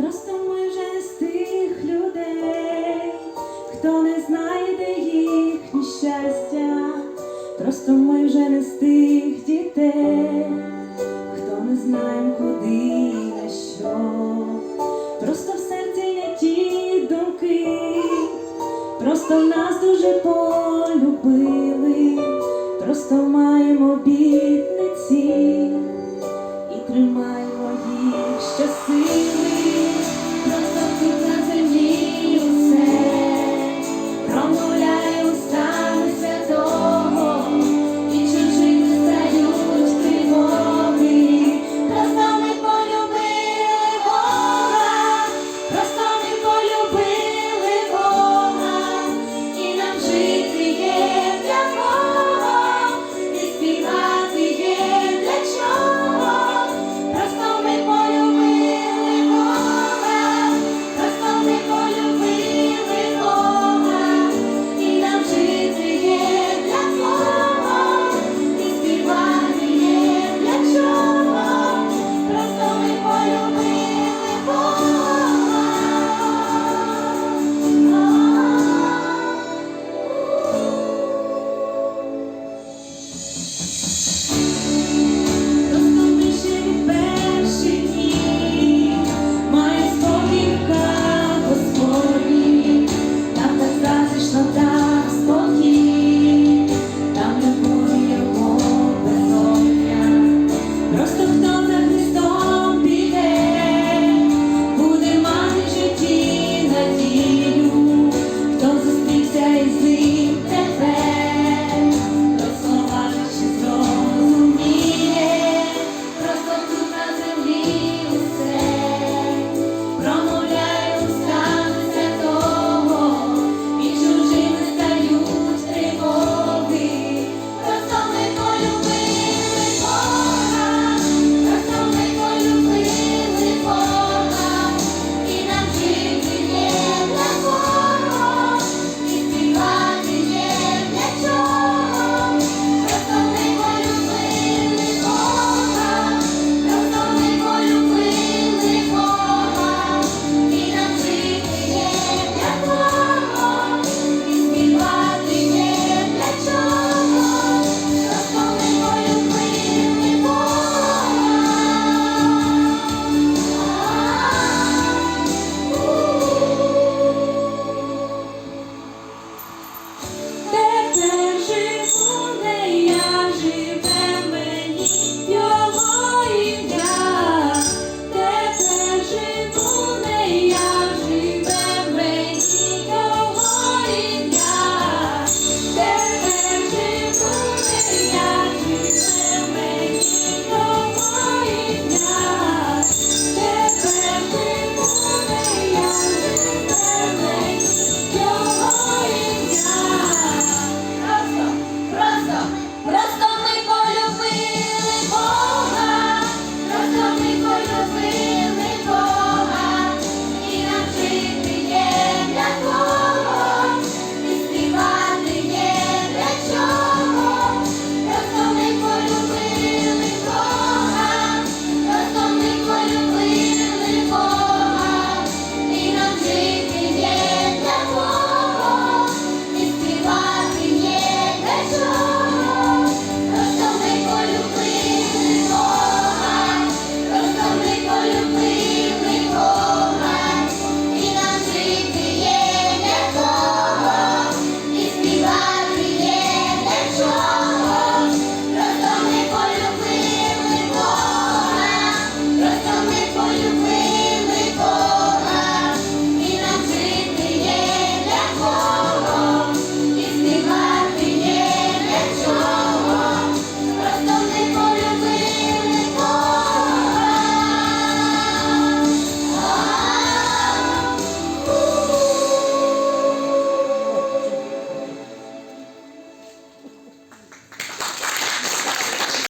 Просто ми вже з тих людей, хто не знайде їхнє щастя. Просто ми вже не з тих дітей, хто не знає куди і на що. Просто в серці не ті думки, просто нас дуже полюбили, просто маємо бідниці hoje.